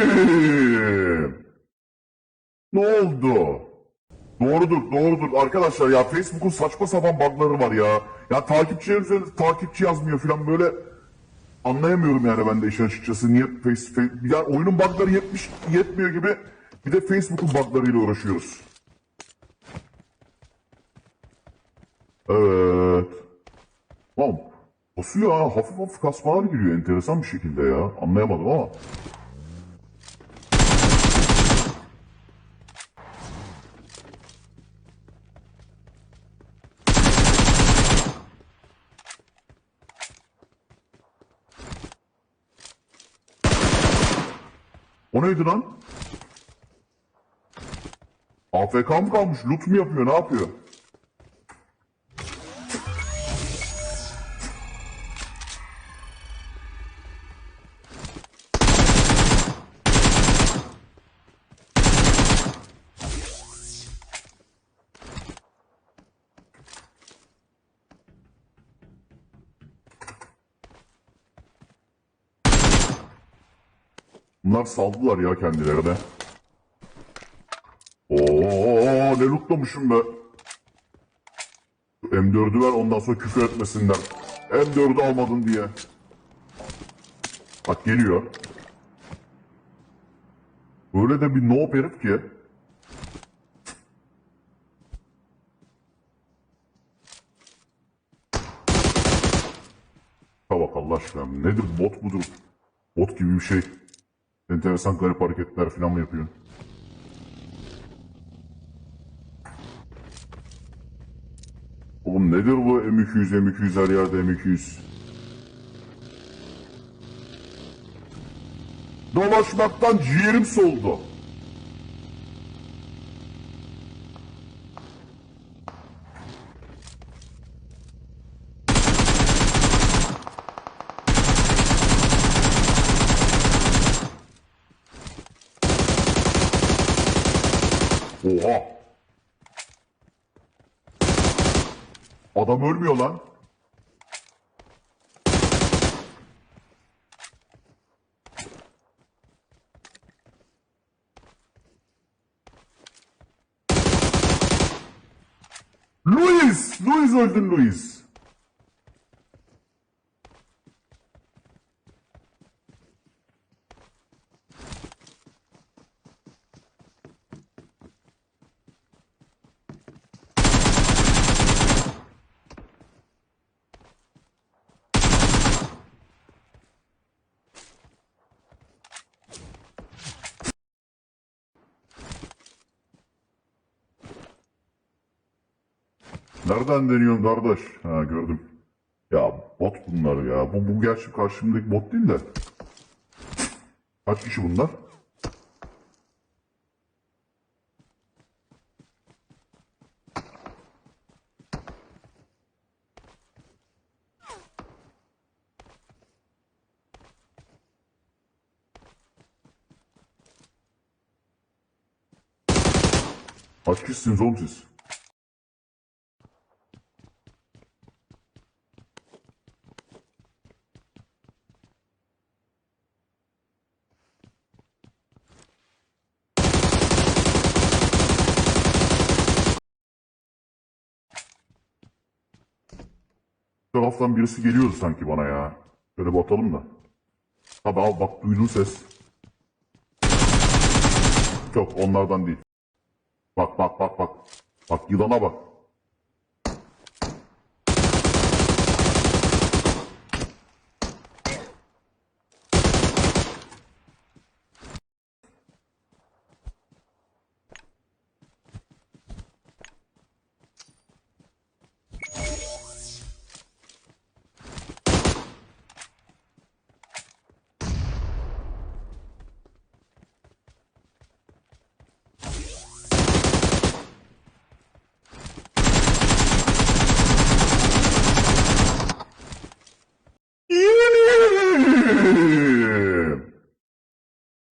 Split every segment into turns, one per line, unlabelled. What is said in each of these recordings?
Ne oldu? Doğrudur, doğrudur. Arkadaşlar ya Facebook'un saçma sapan bug'ları var ya. Ya takipçilerim üzerinde takipçi yazmıyor falan böyle. Anlayamıyorum yani ben de işin açıkçası. Niye face, face, ya oyunun bug'ları yetmiş, yetmiyor gibi bir de Facebook'un bug'larıyla uğraşıyoruz. Evet. Tamam. Basıyor ha. Hafif hafif kasmalar giriyor enteresan bir şekilde ya. Anlayamadım ama. O neydi lan? AFK mı kalmış? Loot mu yapıyor? Ne yapıyor? Bunlar saldılar ya kendilerine. Oo ne lootlamışım be. M4'ü ver ondan sonra küfür etmesinler. M4'ü almadın diye. Bak geliyor. Öyle de bir no herif ki. Ha bak Allah aşkına nedir bot mudur? Bot gibi bir şey. Enteresan garip hareketler falan mı yapıyor? Oğlum nedir bu M200 M200 her yerde M200? Dolaşmaktan ciğerim soldu. Oha! Adam ölmüyor lan. Luis! Luis öldün Luis. Nereden deniyorsun kardeş? Ha gördüm. Ya bot bunlar ya. Bu, bu gerçi karşımdaki bot değil de. Kaç kişi bunlar? Kaç kişisiniz oğlum siz? Bu taraftan birisi geliyordu sanki bana ya. Şöyle bakalım da. Tabi al bak duydun ses. Yok onlardan değil. Bak bak bak bak. Bak yılana bak.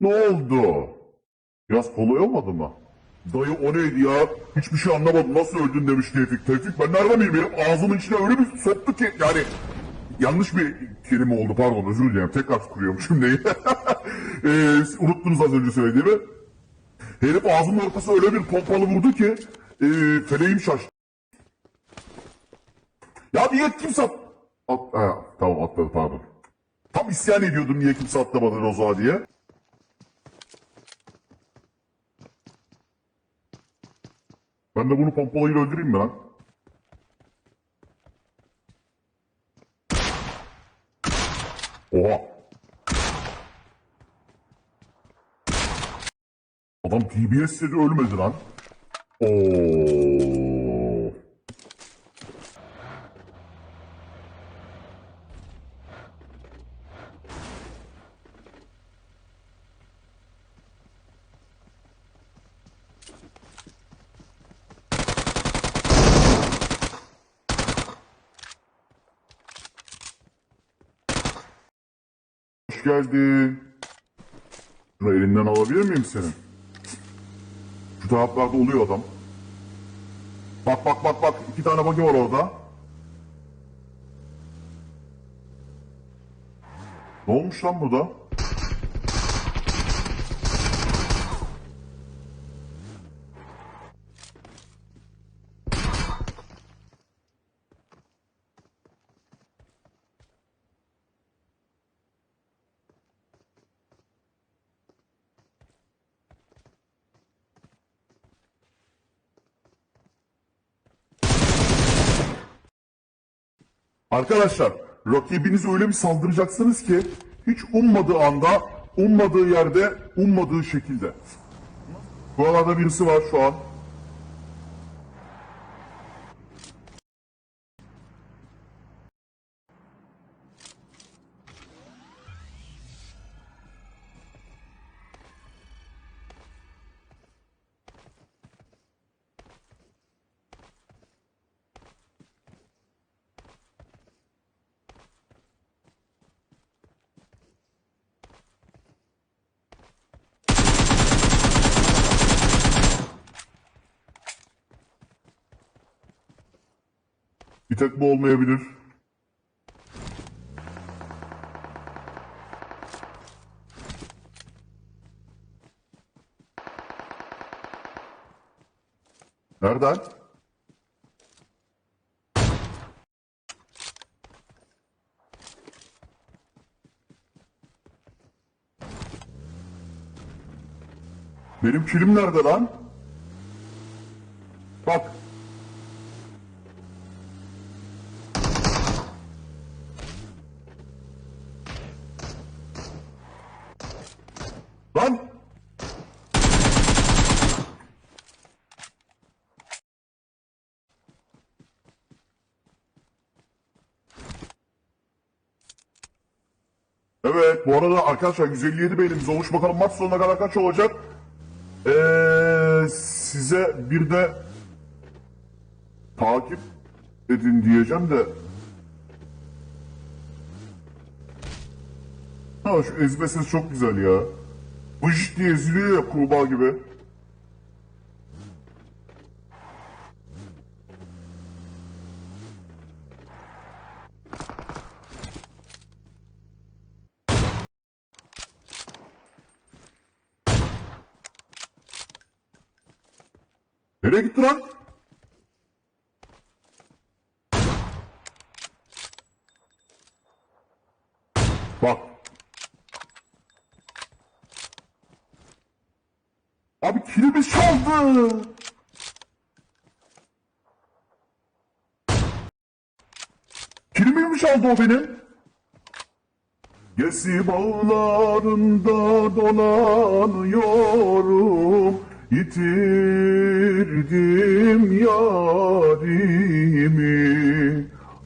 Ne oldu? Biraz kolay olmadı mı? Dayı o neydi ya? Hiçbir şey anlamadım. Nasıl öldün demiş Tevfik. Tevfik ben nereden bileyim? Benim ağzımın içine öyle bir soktu ki yani yanlış bir kelime oldu pardon özür dilerim. Tekrar kuruyorum cümleyi. Ee, unuttunuz az önce söylediğimi. Herif ağzının ortası öyle bir pompalı vurdu ki ee, feleğim şaştı. Ya niye kimse at... ha, tamam atladı pardon. Tam isyan ediyordum niye kimse atlamadı Rozo'a diye. Ben de bunu pompalayla öldüreyim mi lan? Oha. Adam TBS dedi ölmedi lan. Oo. Hoş geldin. Şunu elinden alabilir miyim senin? Şu taraflarda oluyor adam. Bak bak bak bak. iki tane bagi var orada. Ne olmuş lan burada? Arkadaşlar rakibinize öyle bir saldıracaksınız ki hiç ummadığı anda, ummadığı yerde, ummadığı şekilde. Buralarda birisi var şu an. Tek bu olmayabilir. Nereden? Benim kilim nerede lan? Bak. Lan! Evet bu arada arkadaşlar 157 beynimiz olmuş. Bakalım maç sonuna kadar kaç olacak? Ee, size bir de takip edin diyeceğim de Ha şu ezme ses çok güzel ya. Vış diye eziliyor ya kurbağa gibi. Nereye gitti lan? Bak. Abi Kilimi mi çaldı o benim? Gesi bağlarında dolanıyorum Yitirdim yarimi.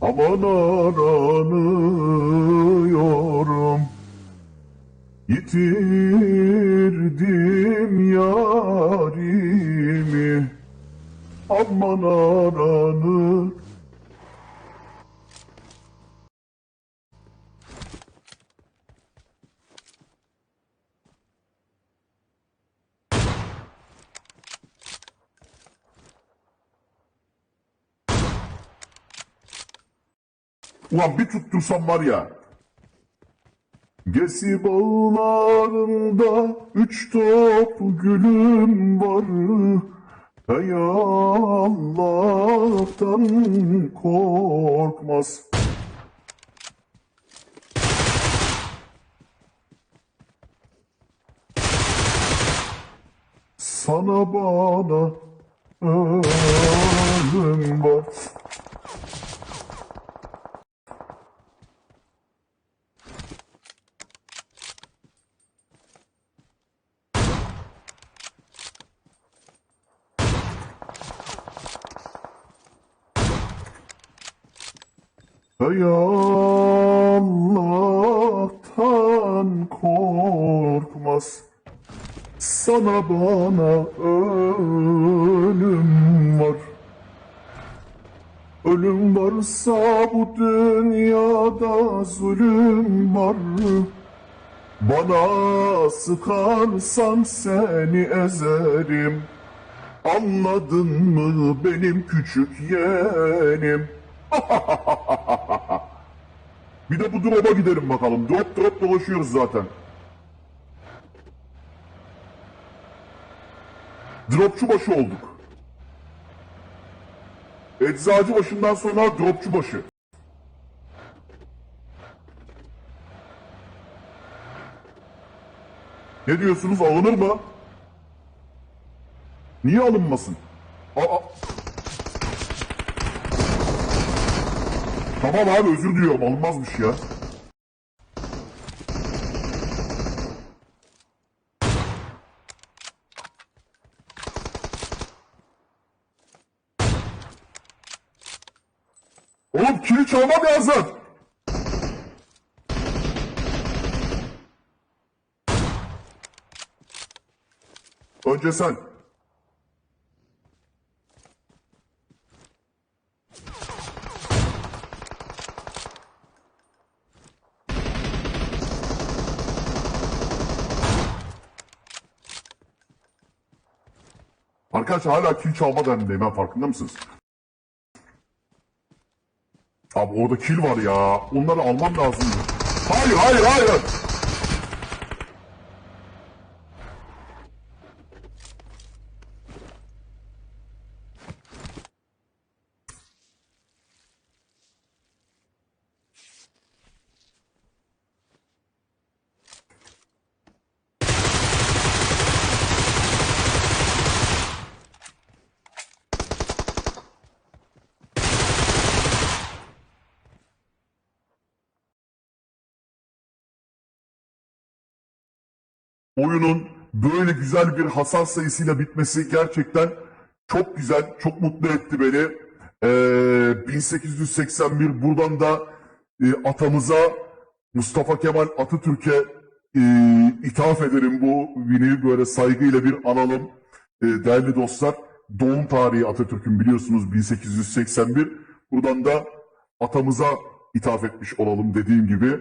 Aman aranıyorum Yitirdim yarimi Aman aranır Ulan bir tuttursam var ya. Gesi bağlarında üç top gülüm var. Ey Allah'tan korkmaz. Sana bana ölüm var. Ey Allah'tan korkmaz. Sana bana ölüm var. Ölüm varsa bu dünyada zulüm var. Bana sıkarsan seni ezerim. Anladın mı benim küçük yeğenim? Bir de bu drop'a gidelim bakalım. Drop drop dolaşıyoruz zaten. Dropçu başı olduk. Eczacı başından sonra dropçu başı. Ne diyorsunuz alınır mı? Niye alınmasın? Tamam abi özür diliyorum alınmazmış ya. Oğlum kili çalmam lazım. Önce sen. Arkadaşlar hala kill çalma derdindeyim ben farkında mısınız? Abi orada kill var ya. Onları almam lazım. Hayır hayır hayır. Oyunun böyle güzel bir hasar sayısıyla bitmesi gerçekten çok güzel, çok mutlu etti beni. Ee, 1881 buradan da e, atamıza Mustafa Kemal Atatürk'e e, ithaf ederim bu günü böyle saygıyla bir analım. E, değerli dostlar, doğum tarihi Atatürk'ün biliyorsunuz 1881. Buradan da atamıza ithaf etmiş olalım dediğim gibi.